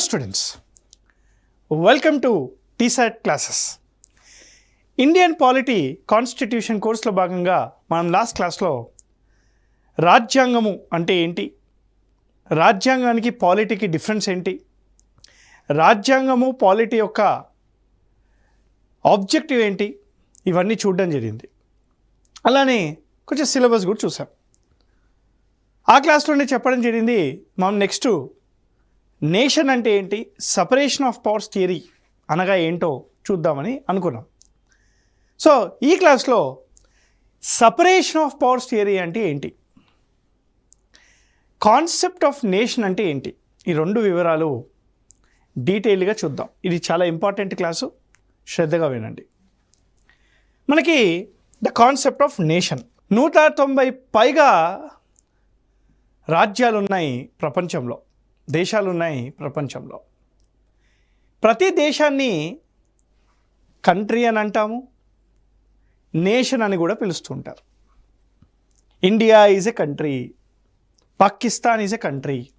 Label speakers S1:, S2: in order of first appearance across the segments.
S1: Students welcome to TSAT classes Indian polity constitution కోర్సులో భాగంగా మనం లాస్ట్ క్లాస్లో రాజ్యాంగము అంటే ఏంటి? రాజ్యాంగానికి పాలిటీకి డిఫరెన్స్ ఏంటి? రాజ్యాంగము పాలిటీ యొక్క ఆబ్జెక్టివ్ ఏంటి? ఇవన్నీ చూడడం జరిగింది. అలానే కొంచెం సిలబస్ కూడా చూసాం. ఆ క్లాస్లోనే చెప్పడం జరిగింది మనం నెక్స్ట్ నేషన్ అంటే ఏంటి? సపరేషన్ ఆఫ్ పవర్స్ థియరీ అనగా ఏంటో చూద్దామని అనుకున్నాం. సో ఈ క్లాస్లో సపరేషన్ ఆఫ్ పవర్స్ థియరీ అంటే ఏంటి? కాన్సెప్ట్ ఆఫ్ నేషన్ అంటే ఏంటి? ఈ రెండు వివరాలు డీటెయిల్గా చూద్దాం. ఇది చాలా ఇంపార్టెంట్ క్లాసు శ్రద్ధగా వినండి. మనకి ద కాన్సెప్ట్ ఆఫ్ నేషన్ నూట తొంభై పైగా రాజ్యాలు ఉన్నాయి ప్రపంచంలో. దేశాలు ఉన్నాయి ప్రపంచంలో. ప్రతి దేశాన్ని కంట్రీ అని అంటాము నేషన్ అని కూడా పిలుస్తుంటారు. India is a country Pakistan is a country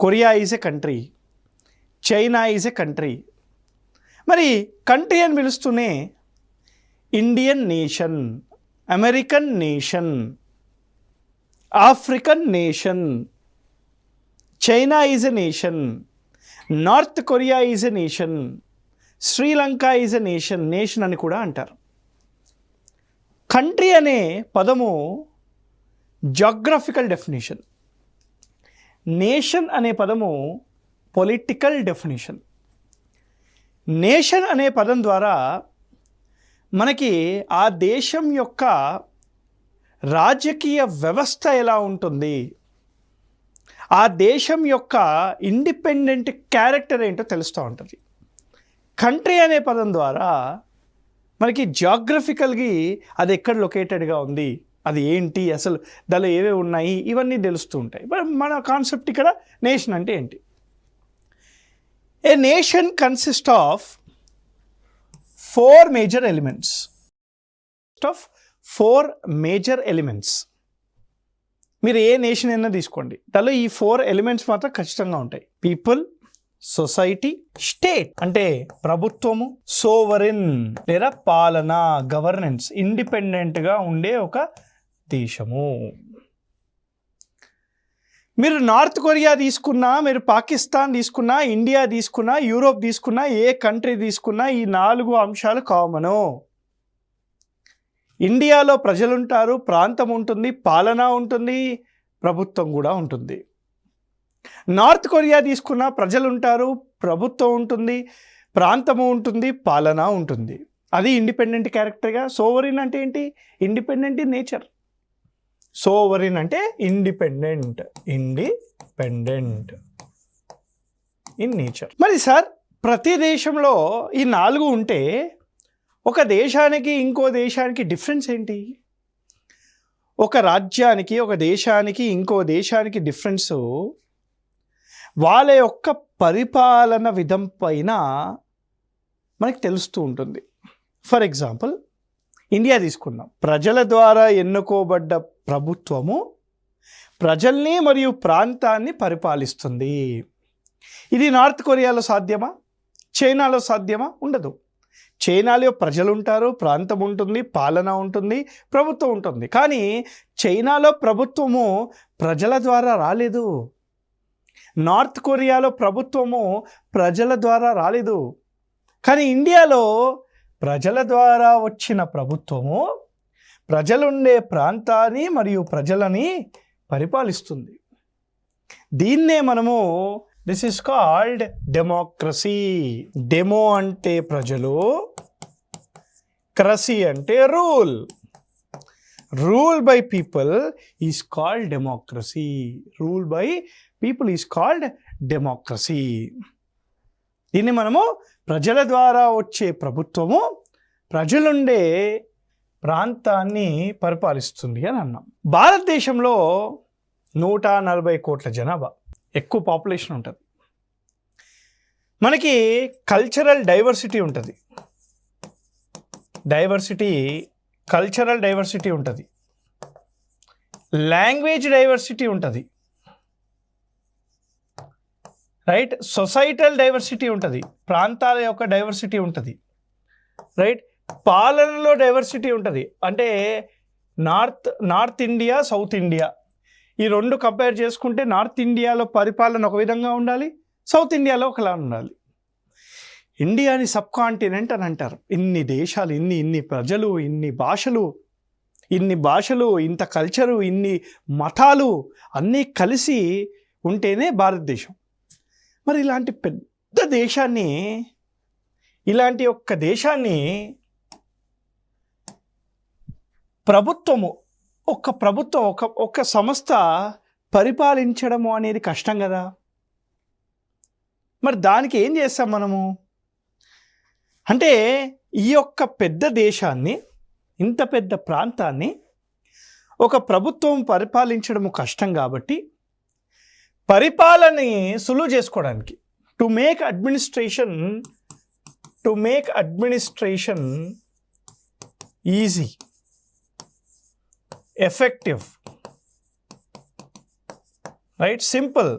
S1: Korea is a country China is a country. మరి కంట్రీ అని పిలుస్తూనే Indian nation American nation African nation China is a nation North Korea is a nation Sri Lanka is a nation nation అని కూడా అంటారు. Country అనే పదము geographical definition nation అనే పదము political definition nation అనే పదం ద్వారా మనకి ఆ దేశం యొక్క రాజకీయ వ్యవస్థ ఎలా ఉంటుంది? ఆ దేశం యొక్క ఇండిపెండెంట్ క్యారెక్టర్ ఏంటో తెలుస్తూ ఉంటుంది. కంట్రీ అనే పదం ద్వారా మనకి జాగ్రఫికల్గా అది ఎక్కడ లొకేటెడ్గా ఉంది అది ఏంటి అసలు దానిలో ఏవేవి ఉన్నాయి ఇవన్నీ తెలుస్తూ ఉంటాయి. మన కాన్సెప్ట్ ఇక్కడ నేషన్ అంటే ఏంటి? A nation consist of four major elements of four major elements మీరు ఏ నేషన్ అయినా తీసుకోండి. దానిలో ఈ ఫోర్ ఎలిమెంట్స్ మాత్రం ఖచ్చితంగా ఉంటాయి. పీపుల్ సొసైటీ స్టేట్ అంటే ప్రభుత్వము సోవరిన్ లేదా పాలన గవర్నెన్స్ ఇండిపెండెంట్గా ఉండే ఒక దేశము. మీరు నార్త్ కొరియా తీసుకున్నా మీరు పాకిస్తాన్ తీసుకున్నా ఇండియా తీసుకున్నా యూరోప్ తీసుకున్నా ఏ కంట్రీ తీసుకున్నా ఈ నాలుగు అంశాలు కామను ఇండియాలో ప్రజలుంటారు ప్రాంతం ఉంటుంది పాలన ఉంటుంది ప్రభుత్వం కూడా ఉంటుంది. నార్త్ కొరియా తీసుకున్న ప్రజలు ఉంటారు ప్రభుత్వం ఉంటుంది ప్రాంతము ఉంటుంది పాలన ఉంటుంది. అది ఇండిపెండెంట్ క్యారెక్టర్గా సోవరిన్ అంటే ఏంటి? Independent in nature. సోవరిన్ అంటే ఇండిపెండెంట్ ఇండిపెండెంట్ ఇన్ నేచర్. మరి సార్ ప్రతి దేశంలో ఈ నాలుగు ఉంటే ఒక దేశానికి ఇంకో దేశానికి డిఫరెన్స్ ఏంటి? ఒక రాజ్యానికి ఒక దేశానికి ఇంకో దేశానికి డిఫరెన్స్ వాళ్ళ యొక్క పరిపాలన విధం పైన మనకి తెలుస్తూ ఉంటుంది. ఫర్ ఎగ్జాంపుల్ ఇండియా తీసుకున్నాం ప్రజల ద్వారా ఎన్నుకోబడ్డ ప్రభుత్వము ప్రజల్ని మరియు ప్రాంతాన్ని పరిపాలిస్తుంది. ఇది నార్త్ కొరియాలో సాధ్యమా? చైనాలో సాధ్యమా? ఉండదు. చైనాలో ప్రజలు ఉంటారు ప్రాంతం ఉంటుంది పాలన ఉంటుంది ప్రభుత్వం ఉంటుంది. కానీ చైనాలో ప్రభుత్వము ప్రజల ద్వారా రాలేదు. నార్త్ కొరియాలో ప్రభుత్వము ప్రజల ద్వారా రాలేదు. కానీ ఇండియాలో ప్రజల ద్వారా వచ్చిన ప్రభుత్వము ప్రజలుండే ప్రాంతాన్ని మరియు ప్రజలని పరిపాలిస్తుంది. దీన్నే మనము this is called democracy demo అంటే ప్రజలు క్రసీ అంటే rule rule by people is called democracy rule by people is called democracy దీన్ని మనము ప్రజల ద్వారా వచ్చే ప్రభుత్వము ప్రజలుండే ప్రాంతాన్ని పరిపాలిస్తుంది అని అన్నాం. భారతదేశంలో నూట నలభై కోట్ల జనాభా. ఎక్కువ పాపులేషన్ ఉంటుంది. మనకి కల్చరల్ డైవర్సిటీ ఉంటుంది. డైవర్సిటీ కల్చరల్ డైవర్సిటీ ఉంటుంది. లాంగ్వేజ్ డైవర్సిటీ ఉంటుంది. రైట్ సొసైటల్ డైవర్సిటీ ఉంటుంది. ప్రాంతాల యొక్క డైవర్సిటీ ఉంటుంది. రైట్ పాలనలో డైవర్సిటీ ఉంటుంది. అంటే North North India South India ఈ రెండు కంపేర్ చేసుకుంటే నార్త్ ఇండియాలో పరిపాలన ఒక విధంగా ఉండాలి సౌత్ ఇండియాలో ఒకలా ఉండాలి. ఇండియాని సబ్ కాంటినెంట్ అని అంటారు. ఇన్ని దేశాలు ఇన్ని ఇన్ని ప్రజలు ఇన్ని భాషలు ఇన్ని భాషలు ఇంత కల్చరు ఇన్ని మతాలు అన్నీ కలిసి ఉంటేనే భారతదేశం. మరి ఇలాంటి పెద్ద దేశాన్ని ఇలాంటి ఒక్క దేశాన్ని ప్రభుత్వము ఒక ప్రభుత్వం ఒక ఒక సంస్థ పరిపాలించడము అనేది కష్టం కదా? మరి దానికి ఏం చేస్తాం మనము? అంటే ఈ యొక్క పెద్ద దేశాన్ని ఇంత పెద్ద ప్రాంతాన్ని ఒక ప్రభుత్వం పరిపాలించడము కష్టం కాబట్టి పరిపాలనని సులువు చేసుకోవడానికి to make administration to make administration easy effective right simple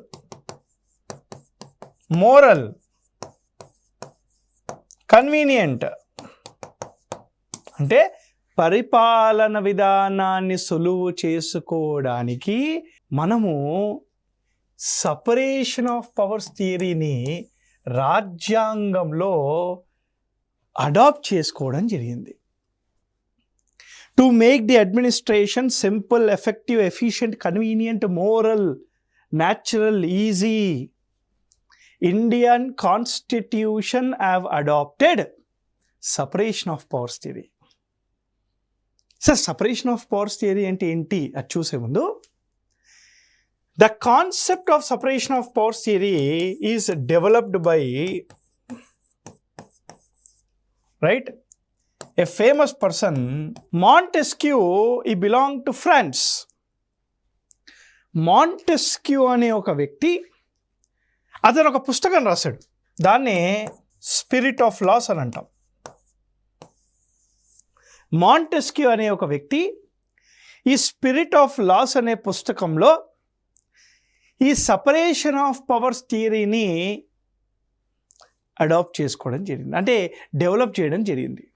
S1: moral convenient అంటే పరిపాలన విధానాన్ని సులువు చేసుకోవడానికి మనము సపరేషన్ ఆఫ్ పవర్స్ థియరీని రాజ్యాంగంలో అడాప్ట్ చేసుకోవడం జరిగింది. To make the administration simple effective efficient convenient moral natural easy Indian constitution have adopted separation of powers theory sir separation of powers theory అంటే ఏంటి? అది చూసే ముందు. The concept of separation of powers theory is developed by right a famous person Montesquieu he belong to France Montesquieu అనే ఒక వ్యక్తి అతను ఒక పుస్తకం రాశాడు. దాన్ని స్పిరిట్ ఆఫ్ లాస్ అని అంటాం. మాంటెస్క్యూ అనే ఒక వ్యక్తి ఈ స్పిరిట్ ఆఫ్ లాస్ అనే పుస్తకంలో ఈ సపరేషన్ ఆఫ్ పవర్స్ థియరీని అడాప్ట్ చేసుకోవడం జరిగింది. అంటే డెవలప్ చేయడం జరిగింది.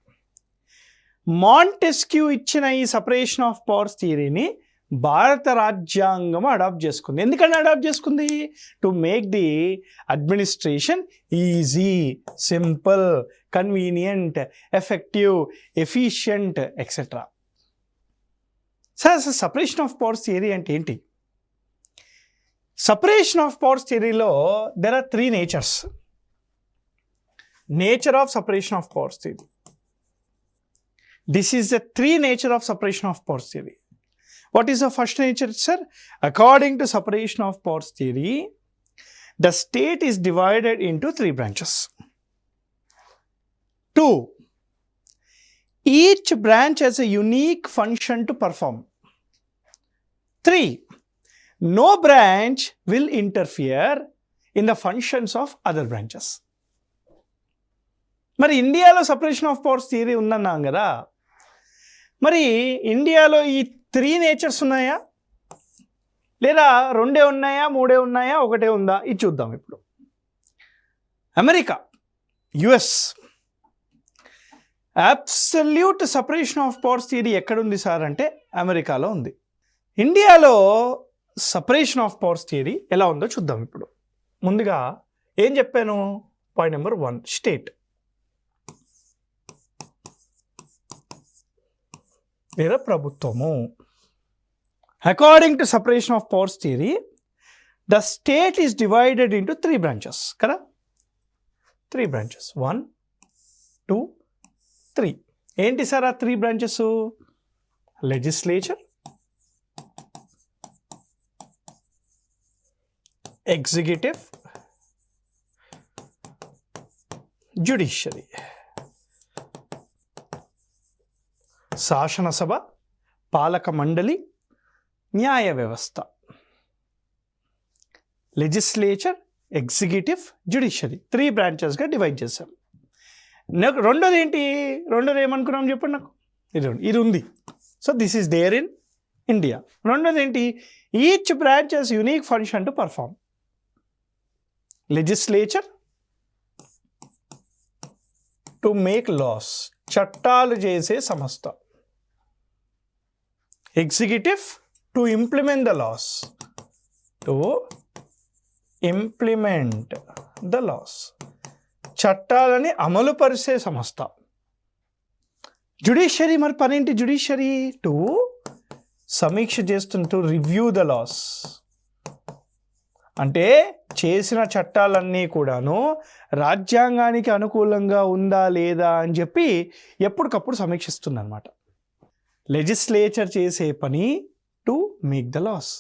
S1: మాంటెస్క్యూ ఇచ్చిన ఈ సపరేషన్ ఆఫ్ పవర్స్ థియరీని భారత రాజ్యాంగం అడాప్ట్ చేసుకుంది. ఎందుకని అడాప్ట్ చేసుకుంది? To make the administration easy simple convenient effective efficient etcetera sir అసలు సపరేషన్ ఆఫ్ పవర్స్ థియరీ అంటే ఏంటి? Separation of powers థియరీలో there are three natures nature of separation of powers theory This is the three nature of separation of powers theory What is the first nature, sir? According to separation of powers theory, the state is divided into three branches. Two, each branch has a unique function to perform. Three, no branch will interfere in the functions of other branches. మరి ఇండియాలో separation of powers theory ఉందన్నాం కదా మరి ఇండియాలో ఈ three natures ఉన్నాయా? లేదా రెండే ఉన్నాయా మూడే ఉన్నాయా ఒకటే ఉందా? ఇది చూద్దాం ఇప్పుడు. America US absolute separation of powers theory ఎక్కడుంది సార్ అంటే అమెరికాలో ఉంది. ఇండియాలో సపరేషన్ ఆఫ్ పవర్స్ థియరీ ఎలా ఉందో చూద్దాం ఇప్పుడు. ముందుగా ఏం చెప్పాను? పాయింట్ నెంబర్ వన్ స్టేట్ లేదా ప్రభుత్వము? According to separation of powers theory the state is divided into three branches కదా? Three branches one two three ఏంటి సార్ ఆ three branches legislature executive judiciary శాసనసభ పాలక మండలి న్యాయ వ్యవస్థ. Legislature executive judiciary. త్రీ బ్రాంచెస్గా డివైడ్ చేశాం. నాకు రెండోది ఏంటి రెండోది ఏమనుకున్నాం చెప్పండి నాకు? ఇది ఇది ఉంది. So this is there in India రెండోది ఏంటి each branches unique function to perform legislature to make laws చట్టాలు చేసే సంస్థ. Executive to implement the laws to implement the laws చట్టాలని అమలుపరిచే సంస్థ. జుడిషియరీ మరి పనేంటి జుడిషియరీ టు సమీక్ష చేస్తుంటూ రివ్యూ ద లాస్ అంటే చేసిన చట్టాలన్నీ కూడాను రాజ్యాంగానికి అనుకూలంగా ఉందా లేదా అని చెప్పి ఎప్పటికప్పుడు సమీక్షిస్తుందన్నమాట. లెజిస్లేచర్ చేసే పని to make the laws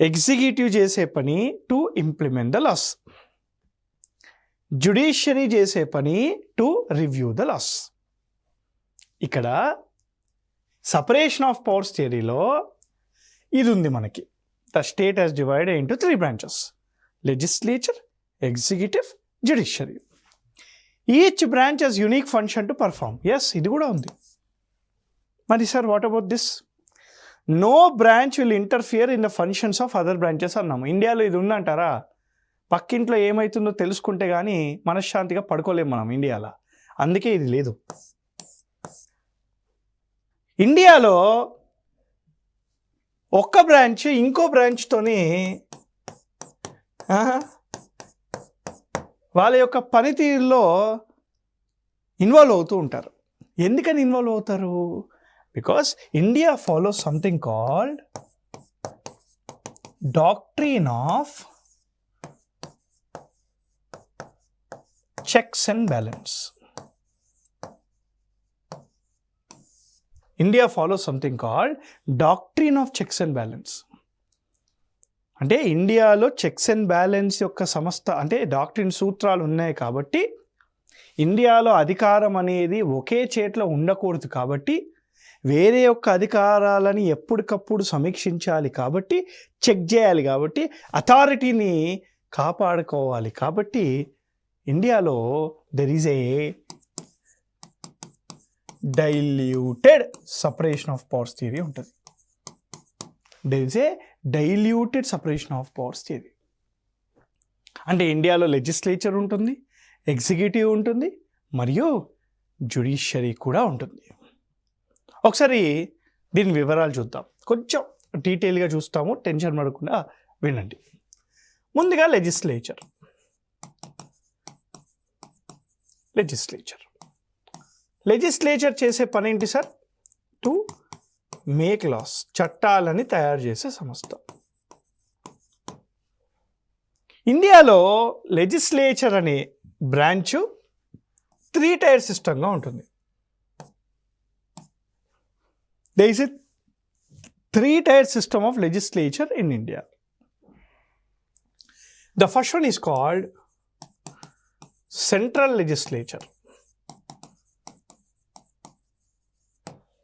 S1: executive చేసే పని to implement the laws judiciary చేసే పని టు రివ్యూ ద లాస్ ఇక్కడ సపరేషన్ ఆఫ్ పవర్స్ థియరీలో ఇది ఉంది మనకి. The state has divide into three branches legislature executive judiciary each branch has unique function to perform yes ఇది కూడా ఉంది. మరి sir what about this no branch will interfere in the functions of other branches అన్నాము. ఇండియాలో ఇది ఉందంటారా? పక్కింట్లో ఏమవుతుందో తెలుసుకుంటే కానీ మనశ్శాంతిగా పడుకోలేము మనం ఇండియాలో. అందుకే ఇది లేదు. ఇండియాలో ఒక్క బ్రాంచ్ ఇంకో బ్రాంచ్తోని వాళ్ళ యొక్క పనితీరులో ఇన్వాల్వ్ అవుతూ ఉంటారు. ఎందుకని ఇన్వాల్వ్ అవుతారు? Because India follow something called doctrine of checks and balance India follow something called doctrine of checks and balance అంటే ఇండియాలో చెక్స్ అండ్ బ్యాలెన్స్ యొక్క సంస్థ అంటే డాక్ట్రిన్ సూత్రాలు ఉన్నాయి కాబట్టి ఇండియాలో అధికారం అనేది ఒకే చేతిలో ఉండకూడదు కాబట్టి వేరే యొక్క అధికారాలని ఎప్పటికప్పుడు సమీక్షించాలి కాబట్టి చెక్ చేయాలి కాబట్టి అథారిటీని కాపాడుకోవాలి కాబట్టి ఇండియాలో there is a diluted separation of powers theory ఉంటుంది. There is a diluted separation of powers theory అంటే ఇండియాలో లెజిస్లేచర్ ఉంటుంది ఎగ్జిక్యూటివ్ ఉంటుంది మరియు జ్యుడిషియరీ కూడా ఉంటుంది. ఒకసారి దీని వివరాలు చూద్దాం. కొంచెం డీటెయిల్గా చూస్తాము టెన్షన్ పడకుండా వినండి. ముందుగా లెజిస్లేచర్ లెజిస్లేచర్ లెజిస్లేచర్ చేసే పని ఏంటి సార్? టు మేక్ లాస్ చట్టాలని తయారు చేసే సంస్థ. ఇండియాలో లెజిస్లేచర్ అనే బ్రాంచ్ త్రీ టైర్ సిస్టంగా ఉంటుంది. there is a three-tier system of legislature in India. The first one is called central legislature.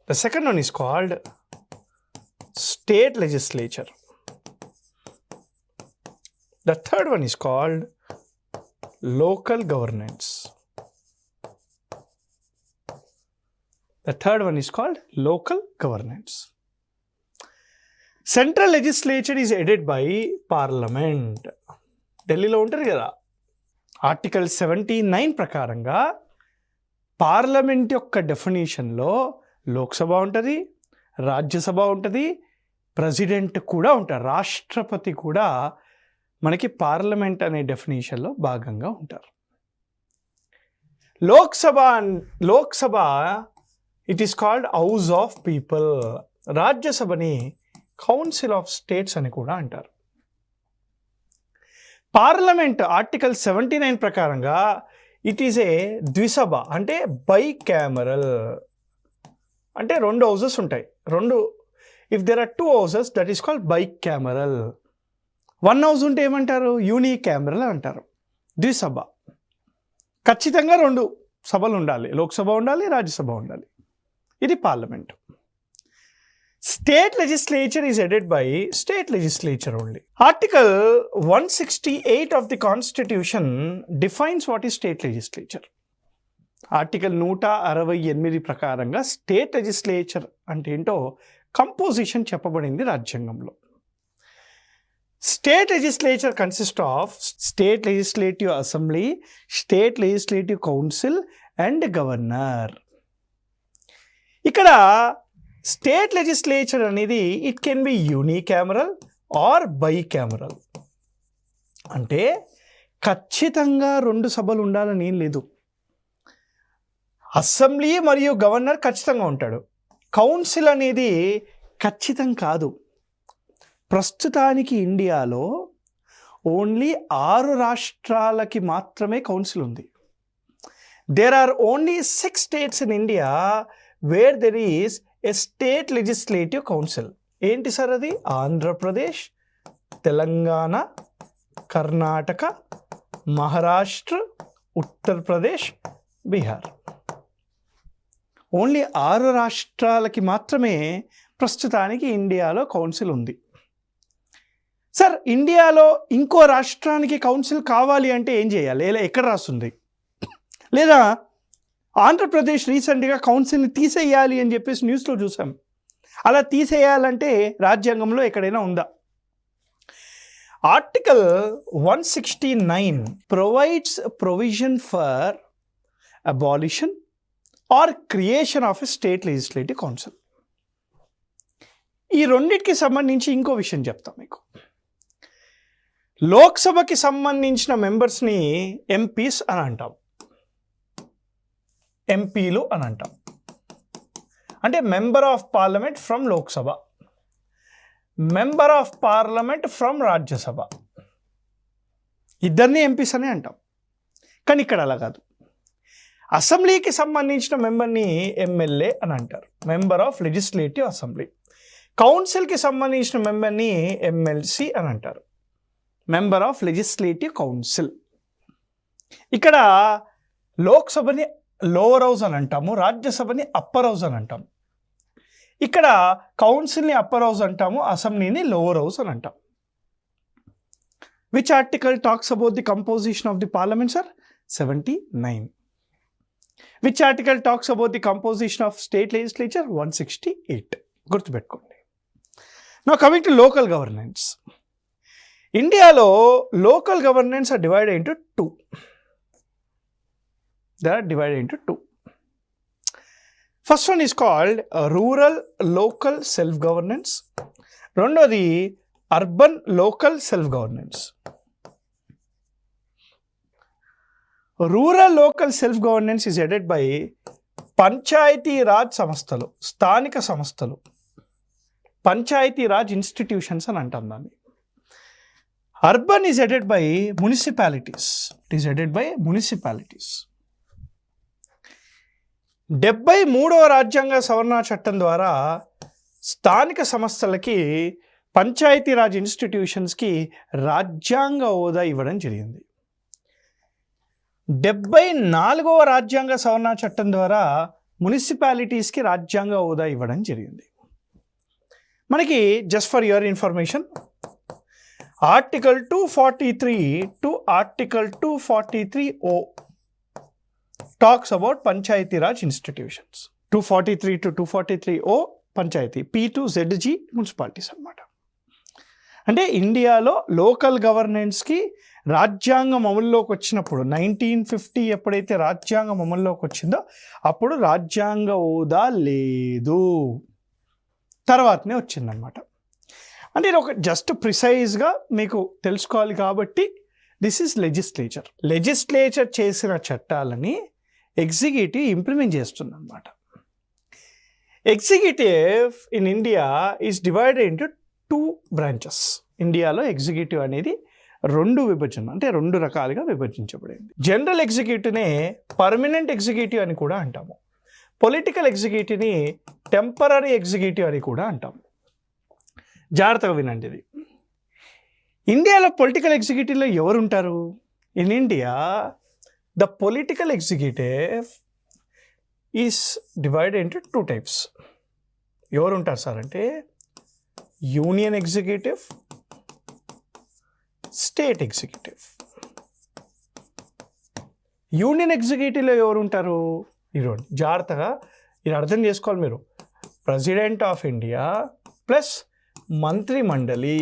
S1: The second one is called state legislature. The third one is called local governance. The third one is called local governance. Central legislature is headed by parliament ఢిల్లీలో ఉంటారు కదా. Article seventy nine ప్రకారంగా parliament యొక్క డెఫినేషన్లో లోక్సభ ఉంటుంది రాజ్యసభ ఉంటుంది president కూడా ఉంటారు రాష్ట్రపతి కూడా మనకి పార్లమెంట్ అనే డెఫినేషన్లో భాగంగా ఉంటారు. Lok Sabha Lok Sabha it is called house of people రాజ్యసభని council of states అని కూడా అంటారు. పార్లమెంట్ ఆర్టికల్ సెవెంటీ నైన్ ప్రకారంగా ఇట్ ఈస్ ఏ ద్విసభ అంటే బై క్యామరల్ అంటే రెండు హౌసెస్ ఉంటాయి. రెండు if there are two houses that is called bicameral one house ఉంటే ఏమంటారు? యూనిక్ కెమెరల్ అంటారు. ద్విసభ. ఖచ్చితంగా రెండు సభలు ఉండాలి. లోక్సభ ఉండాలి రాజ్యసభ ఉండాలి. ఇది parliament. State legislature is headed by state legislature only. Article one sixty eight of the constitution defines what is state legislature. Article నూట అరవై ఎనిమిది ప్రకారంగా స్టేట్ లెజిస్లేచర్ అంటే ఏంటో కంపోజిషన్ చెప్పబడింది రాజ్యాంగంలో. State legislature consist of state legislative assembly state legislative council and governor. ఇక్కడ state legislature అనేది it can be unicameral or bicameral అంటే ఖచ్చితంగా రెండు సభలు ఉండాలని ఏం లేదు. అసెంబ్లీ మరియు గవర్నర్ ఖచ్చితంగా ఉంటాడు. కౌన్సిల్ అనేది ఖచ్చితం కాదు. ప్రస్తుతానికి ఇండియాలో ఓన్లీ ఆరు రాష్ట్రాలకి మాత్రమే కౌన్సిల్ ఉంది. There are only six states in India where there is a state legislative council ఏంటి సార్ అది? ఆంధ్రప్రదేశ్ తెలంగాణ కర్ణాటక మహారాష్ట్ర ఉత్తరప్రదేశ్ బీహార్. ఓన్లీ ఆరు రాష్ట్రాలకి మాత్రమే ప్రస్తుతానికి ఇండియాలో కౌన్సిల్ ఉంది. సార్ ఇండియాలో ఇంకో రాష్ట్రానికి కౌన్సిల్ కావాలి అంటే ఏం చేయాలి? లేదా ఎక్కడ రాస్తుంది? లేదా ఆంధ్రప్రదేశ్ రీసెంట్గా కౌన్సిల్ని తీసేయాలి అని చెప్పేసి న్యూస్లో చూసాం. అలా తీసేయాలంటే రాజ్యాంగంలో ఎక్కడైనా ఉందా? Article one sixty nine provides provision for abolition or creation of a state legislative council. ఈ రెండింటికి సంబంధించి ఇంకో విషయం చెప్తాం మీకు. లోక్సభకి సంబంధించిన మెంబర్స్ని ఎంపీస్ అని అంటాం. ఎంపీలు అని అంటాం. అంటే member of parliament from Lok Sabha. Member of parliament from Rajya Sabha. ఇద్దరిని ఎంపీస్ అని అంటాం. కానీ ఇక్కడ అలా కాదు. అసెంబ్లీకి సంబంధించిన మెంబర్ని ఎమ్మెల్యే అని అంటారు. Member of legislative assembly. కౌన్సిల్కి సంబంధించిన మెంబర్ని ఎమ్మెల్సీ అని అంటారు. Member of legislative council. ఇక్కడ లోక్సభని లోవర్ హౌస్ అని అంటాము రాజ్యసభని అప్పర్ హౌస్ అని అంటాము. ఇక్కడ కౌన్సిల్ని అప్పర్ హౌస్ అంటాము అసెంబ్లీని లోవర్ హౌస్ అని అంటాం which article talks about the composition of the parliament sir seventy nine which article talks about the composition of state legislature one sixty eight గుర్తుపెట్టుకోండి. నా కమింగ్ టు లోకల్ గవర్నెన్స్ ఇండియాలో local governance are divide into two they are divided into two first one is called rural local self governance రెండోది urban local self governance rural local self governance is headed by Panchayati Raj సంస్థలు స్థానిక సంస్థలు Panchayati Raj institutions అని అంటాం దాన్ని. Urban is headed by municipalities it is headed by municipalities డెబ్బై మూడవ రాజ్యాంగ సవరణ చట్టం ద్వారా స్థానిక సంస్థలకి పంచాయతీరాజ్ ఇన్స్టిట్యూషన్స్కి రాజ్యాంగ హోదా ఇవ్వడం జరిగింది. డెబ్బై నాలుగవ రాజ్యాంగ సవరణ చట్టం ద్వారా మున్సిపాలిటీస్కి రాజ్యాంగ హోదా ఇవ్వడం జరిగింది. మనకి just for your information article two forty three to article two forty three O talks about Panchayati Raj institutions two forty three to two forty three O Panchayati P to Z G municipalities అనమాట అంటే ఇండియాలో local గవర్నెన్స్కి రాజ్యాంగం అమల్లోకి వచ్చినప్పుడు nineteen fifty ఎప్పుడైతే రాజ్యాంగం అమల్లోకి వచ్చిందో అప్పుడు రాజ్యాంగ హోదా లేదు. తర్వాతనే వచ్చిందనమాట అంటే ఇది ఒక జస్ట్ ప్రిసైజ్గా మీకు తెలుసుకోవాలి కాబట్టి దిస్ ఈజ్ లెజిస్లేచర్ లెజిస్లేచర్ చేసిన చట్టాలని ఎగ్జిక్యూటివ్ ఇంప్లిమెంట్ చేస్తుంది అనమాట executive in India is divided into two branches. ఇండియాలో ఎగ్జిక్యూటివ్ అనేది రెండు విభజన అంటే రెండు రకాలుగా విభజించబడింది. జనరల్ ఎగ్జిక్యూటివ్నే పర్మనెంట్ ఎగ్జిక్యూటివ్ అని కూడా అంటాము. పొలిటికల్ ఎగ్జిక్యూటివ్ని టెంపరీ ఎగ్జిక్యూటివ్ అని కూడా అంటాము. జాగ్రత్తగా వినండి ఇది. ఇండియాలో పొలిటికల్ ఎగ్జిక్యూటివ్లో ఎవరు ఉంటారు in India the political executive is divide into two types. ఎవరు ఉంటారు సార్ అంటే union executive state executive. Union ఎగ్జిక్యూటివ్లో ఎవరు ఉంటారు ఇటువంటి జాగ్రత్తగా ఇది అర్థం చేసుకోవాలి మీరు. ప్రెసిడెంట్ ఆఫ్ ఇండియా ప్లస్ మంత్రి మండలి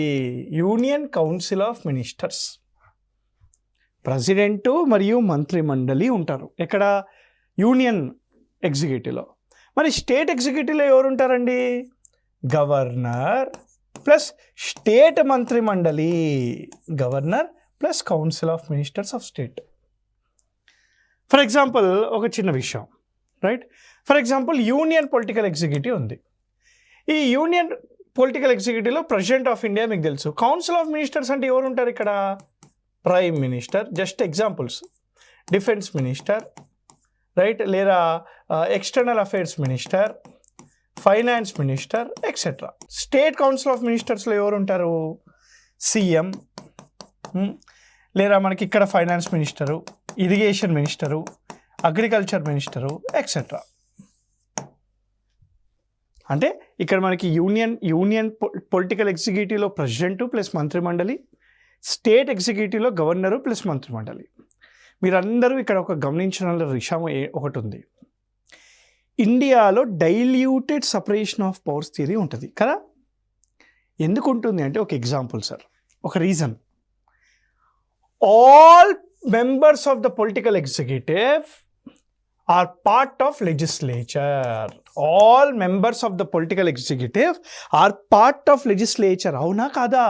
S1: union council of ministers. President మరియు మంత్రి మండలి ఉంటారు. ఎక్కడ? యూనియన్ ఎగ్జిక్యూటివ్లో. మరి స్టేట్ ఎగ్జిక్యూటివ్లో ఎవరు ఉంటారండి గవర్నర్ ప్లస్ స్టేట్ మంత్రి మండలి governor plus council of ministers of state. For example ఒక చిన్న విషయం right? For example union political executive ఉంది. ఈ యూనియన్ పొలిటికల్ ఎగ్జిక్యూటివ్లో ప్రెసిడెంట్ ఆఫ్ ఇండియా మీకు తెలుసు. కౌన్సిల్ ఆఫ్ మినిస్టర్స్ అంటే ఎవరు ఉంటారు ఇక్కడ? Prime minister just examples defence minister right లేదా external affairs minister finance minister etcetera state council of మినిస్టర్స్లో ఎవరు ఉంటారు? సీఎం లేదా మనకి ఇక్కడ finance minister irrigation minister agriculture minister etcetera అంటే ఇక్కడ మనకి యూనియన్ యూనియన్ పొలిటికల్ ఎగ్జిక్యూటివ్లో ప్రెసిడెంటు ప్లస్ మంత్రిమండలి స్టేట్ ఎగ్జిక్యూటివ్లో గవర్నరు ప్లస్ మంత్రిమండలి. మీరందరూ ఇక్కడ ఒక గమనించిన విషయం ఒకటి ఉంది. ఇండియాలో diluted separation of powers theory ఉంటుంది కదా? ఎందుకు ఉంటుంది అంటే ఒక ఎగ్జాంపుల్ సార్ ఒక reason. All members of the political executive are part of legislature. All members of the political executive are part of legislature అవునా కాదా?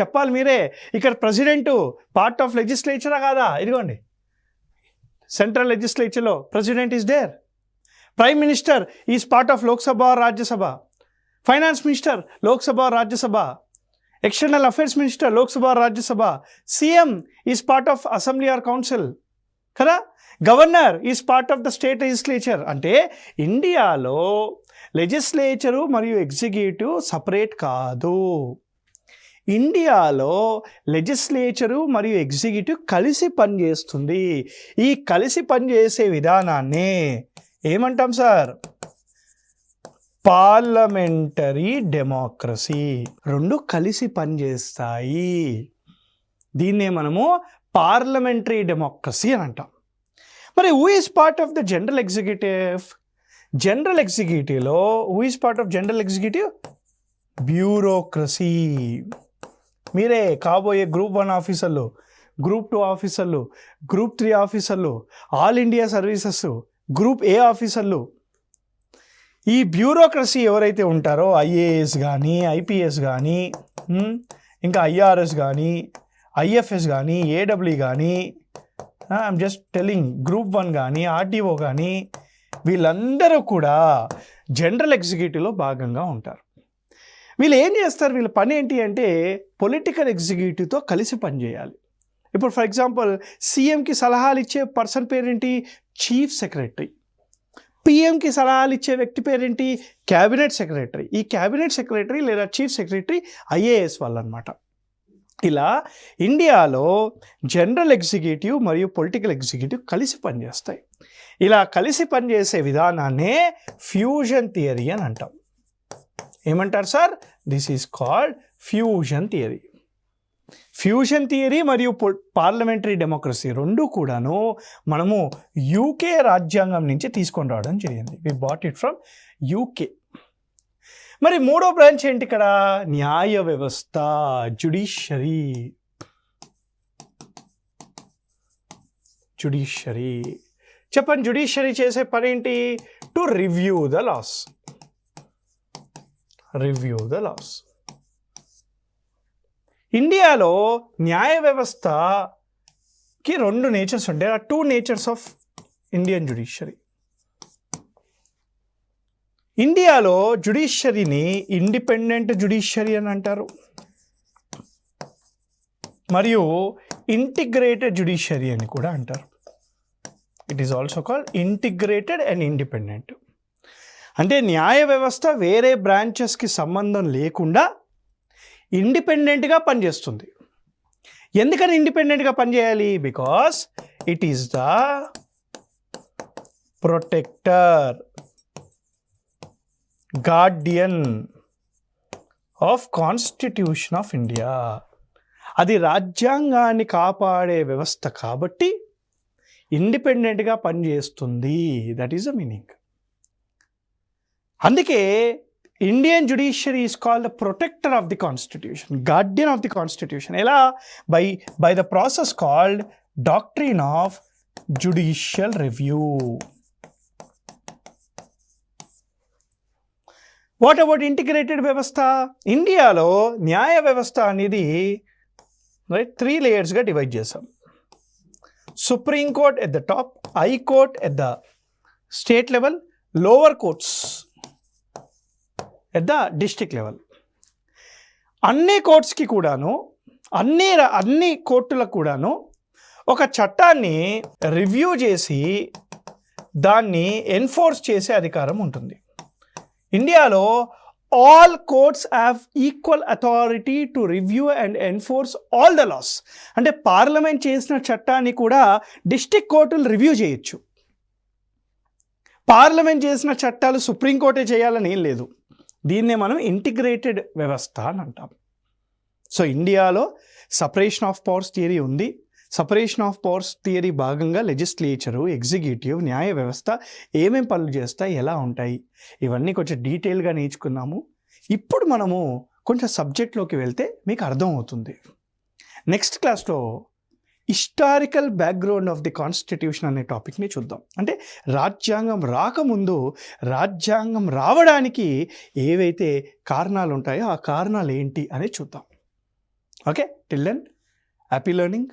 S1: చెప్పాలి మీరే. ఇక్కడ ప్రెసిడెంటు పార్ట్ ఆఫ్ లెజిస్లేచరా కాదా? ఇదిగోండి. Central లెజిస్లేచర్లో president is there prime minister is part of Lok Sabha Rajya Sabha finance minister Lok Sabha Rajya Sabha external affairs minister Lok Sabha Rajya Sabha CM is part of assembly or council కదా? Governor is part of the state legislature. అంటే ఇండియాలో legislature మరియు executive separate కాదు. ఇండియాలో legislature మరియు executive కలిసి పనిచేస్తుంది. ఈ కలిసి పనిచేసే విధానాన్ని ఏమంటాం సార్? Parliamentary democracy. రెండు కలిసి పనిచేస్తాయి. దీన్నే మనము పార్లమెంటరీ డెమోక్రసీ అని అంటాం. మరి who is part of the general executive general ఎగ్జిక్యూటివ్లో who is part of general executive bureaucracy మీరే కాబోయే గ్రూప్ వన్ ఆఫీసర్లు గ్రూప్ టూ ఆఫీసర్లు గ్రూప్ త్రీ ఆఫీసర్లు all India services group A ఆఫీసర్లు ఈ బ్యూరోక్రసీ ఎవరైతే ఉంటారో ఐఏఎస్ కానీ ఐపీఎస్ కానీ ఇంకా ఐఆర్ఎస్ కానీ ఐఎఫ్ఎస్ కానీ ఏడబ్ల్యూ కానీ I'm just telling group one కానీ ఆర్టీఓ కానీ వీళ్ళందరూ కూడా జనరల్ ఎగ్జిక్యూటివ్లో భాగంగా ఉంటారు. వీళ్ళు ఏం చేస్తారు? వీళ్ళ పని ఏంటి అంటే పొలిటికల్ ఎగ్జిక్యూటివ్తో కలిసి పనిచేయాలి ఇప్పుడు ఫర్ ఎగ్జాంపుల్ సీఎంకి సలహాలు ఇచ్చే పర్సన్ పేరేంటి? చీఫ్ సెక్రటరీ పిఎంకి సలహాలు ఇచ్చే వ్యక్తి పేరేంటి? క్యాబినెట్ సెక్రటరీ ఈ క్యాబినెట్ సెక్రటరీ లేదా చీఫ్ సెక్రటరీ ఐఏఎస్ వాళ్ళు అనమాట ఇలా ఇండియాలో జనరల్ ఎగ్జిక్యూటివ్ మరియు పొలిటికల్ ఎగ్జిక్యూటివ్ కలిసి పనిచేస్తాయి. ఇలా కలిసి పనిచేసే విధానాన్నే ఫ్యూజన్ థియరీ అని అంటాం. ఏమంటారు sir? This is called fusion theory. Fusion theory మరియు పార్లమెంటరీ డెమోక్రసీ రెండు కూడాను మనము యూకే రాజ్యాంగం నుంచి తీసుకొని రావడం జరిగింది. We bought it from UK మరి మూడో బ్రాంచ్ ఏంటి ఇక్కడ? న్యాయ వ్యవస్థ జుడిషరీ జుడిషరీ చెప్పండి జుడిషరీ చేసే పని ఏంటి? To review the laws. Review the laws. ఇండియాలో న్యాయ వ్యవస్థకి రెండు నేచర్స్ ఉంటాయి. ఆ two natures of Indian judiciary ఇండియాలో జుడిషియరీని ఇండిపెండెంట్ జుడిషియరీ అని అంటారు. మరియు ఇంటిగ్రేటెడ్ జుడిషియరీ అని కూడా అంటారు. It is also called integrated and independent అంటే న్యాయ వ్యవస్థ వేరే బ్రాంచెస్కి సంబంధం లేకుండా ఇండిపెండెంట్గా పనిచేస్తుంది. ఎందుకని ఇండిపెండెంట్గా పనిచేయాలి? Because it is the protector guardian of constitution of India అది రాజ్యాంగాన్ని కాపాడే వ్యవస్థ కాబట్టి ఇండిపెండెంట్గా పనిచేస్తుంది. దట్ ఈస్ ద మీనింగ్ అందుకే Indian judiciary is called the protector of the constitution guardian of the constitution ఎలా? By by the process called doctrine of judicial review what about integrated వ్యవస్థ? ఇండియాలో న్యాయ వ్యవస్థ అనేది రైట్ త్రీ లేయర్స్గా divide చేసాం supreme court at the top high court at the state level lower courts at the district level అన్ని కోర్ట్స్కి కూడాను అన్ని అన్ని కోర్టులకు కూడాను ఒక చట్టాన్ని రివ్యూ చేసి దాన్ని ఎన్ఫోర్స్ చేసే అధికారం ఉంటుంది. ఇండియాలో all courts have equal authority to review and enforce all the laws అంటే పార్లమెంట్ చేసిన చట్టాన్ని కూడా డిస్టిక్ కోర్టులు రివ్యూ చేయొచ్చు. పార్లమెంట్ చేసిన చట్టాలు సుప్రీంకోర్టే చేయాలని ఏం లేదు. దీన్నే మనం ఇంటిగ్రేటెడ్ వ్యవస్థ అని అంటాం. సో ఇండియాలో సపరేషన్ ఆఫ్ పవర్స్ థియరీ ఉంది. సపరేషన్ ఆఫ్ పవర్స్ థియరీ భాగంగా లెజిస్లేచరు ఎగ్జిక్యూటివ్ న్యాయ వ్యవస్థ ఏమేం పనులు చేస్తాయి ఎలా ఉంటాయి? ఇవన్నీ కొంచెం డీటెయిల్గా నేర్చుకున్నాము ఇప్పుడు మనము కొంచెం సబ్జెక్ట్లోకి వెళ్తే మీకు అర్థమవుతుంది. నెక్స్ట్ క్లాస్లో historical background of the constitution అనే టాపిక్ని చూద్దాం. అంటే రాజ్యాంగం రాకముందు రాజ్యాంగం రావడానికి ఏవైతే కారణాలు ఉంటాయో ఆ కారణాలు ఏంటి అనేది చూద్దాం. Okay till then happy learning.